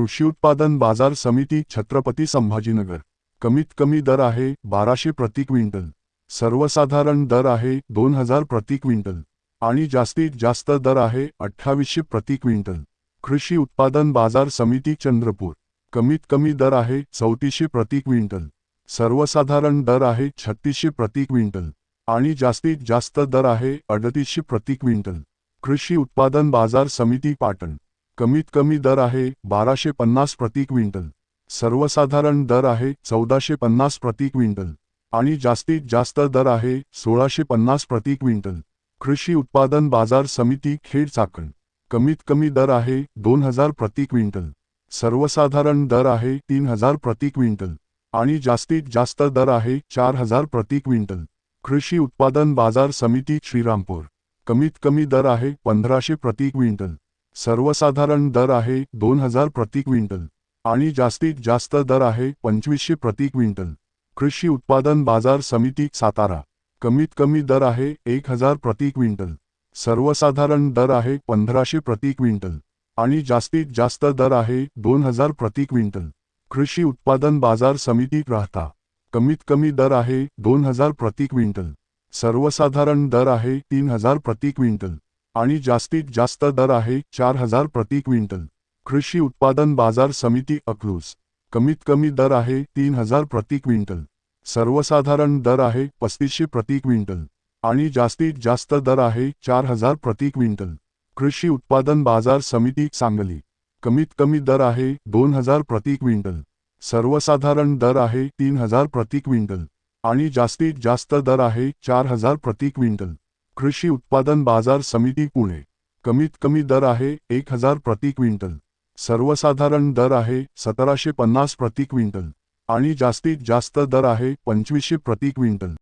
कृषी उत्पादन बाजार समिती छत्रपती संभाजीनगर. कमीत कमी दर आहे बाराशे प्रति क्विंटल. सर्वसाधारण दर आहे दोन हजार प्रति क्विंटल. आणि जास्तीत जास्त दर आहे अठ्ठावीसशे प्रति क्विंटल. कृषी उत्पादन बाजार समिती चंद्रपूर. कमीत कमी दर आहे चौतीसशे प्रति क्विंटल. सर्वसाधारण दर आहे छत्तीसशे प्रति क्विंटल. आणि जास्तीत जास्त दर आहे अडतीसशे प्रति क्विंटल. कृषी उत्पादन बाजार समिती पाटण. कमीत कमी दर आहे बाराशे पन्नास प्रति क्विंटल. सर्वसाधारण दर आहे चौदाशे पन्नास प्रति क्विंटल. आणि जास्तीत जास्त दर आहे सोळाशे पन्नास प्रति क्विंटल. कृषी उत्पादन बाजार समिती खेड चाकण. कमीत कमी दर आहे दोन हजार प्रति क्विंटल. सर्वसाधारण दर आहे तीन हजार प्रति क्विंटल. आणि जास्तीत जास्त दर आहे चार हजार प्रति क्विंटल. कृषी उत्पादन बाजार समिती श्रीरामपूर. कमीत कमी दर आहे पंधराशे प्रति क्विंटल. सर्वसाधारण दर आहे दोन हजार प्रति क्विंटल. आणि जास्तीत जास्त दर आहे पंचवीसशे प्रति क्विंटल. कृषी उत्पादन बाजार समिती सातारा. कमीत कमी दर आहे एक हजार प्रति क्विंटल. सर्वसाधारण दर आहे पंधराशे प्रति क्विंटल. आणि जास्तीत जास्त दर आहे दोन हजार प्रति क्विंटल. कृषी उत्पादन बाजार समिती राहता. कमीत कमी दर आहे दोन हजार प्रति क्विंटल. सर्वसाधारण दर आहे तीन हजार प्रति क्विंटल. आणि जास्तीत जास्त दर आहे चार हजार प्रति क्विंटल. कृषी उत्पादन बाजार समिती अकलूज. कमीत कमी दर आहे तीन हजार प्रति क्विंटल. सर्वसाधारण दर आहे पस्तीसशे प्रति क्विंटल. आणि जास्तीत जास्त दर आहे चार हजार प्रति क्विंटल. कृषी उत्पादन बाजार समिती सांगली. कमीत कमी दर आहे दोन हजार प्रति क्विंटल. सर्वसाधारण दर आहे तीन हजार प्रति क्विंटल. आणि जास्तीत जास्त दर आहे चार हजार प्रति क्विंटल. कृषी उत्पादन बाजार समिती पुणे. कमीत कमी दर आहे एक हजार प्रति क्विंटल. सर्वसाधारण दर आहे सतराशे पन्नास प्रति क्विंटल. आणि जास्तीत जास्त दर आहे पंचवीसशे प्रति क्विंटल.